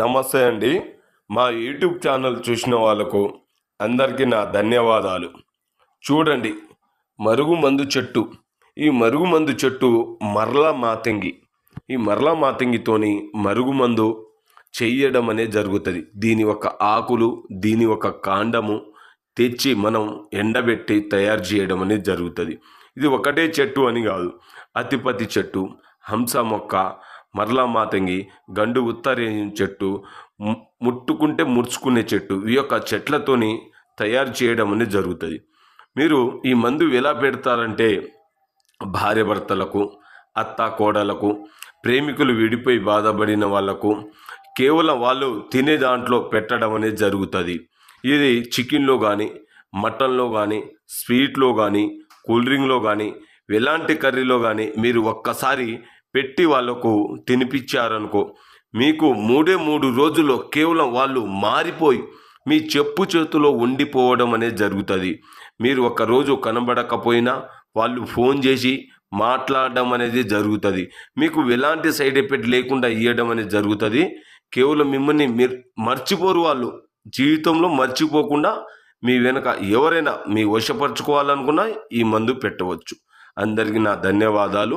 నమస్తే అండి. మా యూట్యూబ్ ఛానల్ చూసిన వాళ్ళకు అందరికీ నా ధన్యవాదాలు. చూడండి మరుగుమందు చెట్టు. ఈ మరుగుమందు చెట్టు మరలా మాతంగి ఈ మరలా మాతంగితోని మరుగుమందు చెయ్యడం అనేది జరుగుతుంది. దీని ఒక ఆకులు దీని ఒక కాండము తెచ్చి మనం ఎండబెట్టి తయారు చేయడం అనేది జరుగుతుంది. ఇది ఒకటే చెట్టు అని కాదు అతిపతి చెట్టు హంస మొక్క మరలా మాతంగి గండు ఉత్తరే చెట్టు ము- ముట్టుకుంటే ముడుచుకునే చెట్టు ఈ యొక్క చెట్లతోని తయారు చేయడం అనేది జరుగుతుంది. మీరు ఈ మందు ఎలా పెడతారంటే భార్యభర్తలకు అత్త కోడలకు ప్రేమికులు విడిపోయి బాధపడిన వాళ్ళకు కేవలం వాళ్ళు తినే దాంట్లో పెట్టడం అనేది జరుగుతుంది. ఇది చికెన్లో కానీ మటన్లో కానీ స్వీట్లో కానీ కూల్ డ్రింక్లో కానీ ఎలాంటి కర్రీలో కానీ మీరు ఒక్కసారి పెట్టి వాళ్ళకు తినిపించారనుకో మీకు మూడే మూడు రోజుల్లో కేవలం వాళ్ళు మారిపోయి మీ చెప్పు చేతిలో ఉండిపోవడం అనేది జరుగుతుంది. మీరు ఒకరోజు కనబడకపోయినా వాళ్ళు ఫోన్ చేసి మాట్లాడడం అనేది జరుగుతుంది. మీకు ఎలాంటి సైడ్ ఎఫెక్ట్ లేకుండా ఇవ్వడం అనేది జరుగుతుంది. కేవలం మిమ్మల్ని మీరు మర్చిపోరు వాళ్ళు. జీవితంలో మర్చిపోకుండా మీ వెనక ఎవరైనా మీ వశపరచుకోవాలనుకున్నా ఈ మందు పెట్టవచ్చు. అందరికీ నా ధన్యవాదాలు.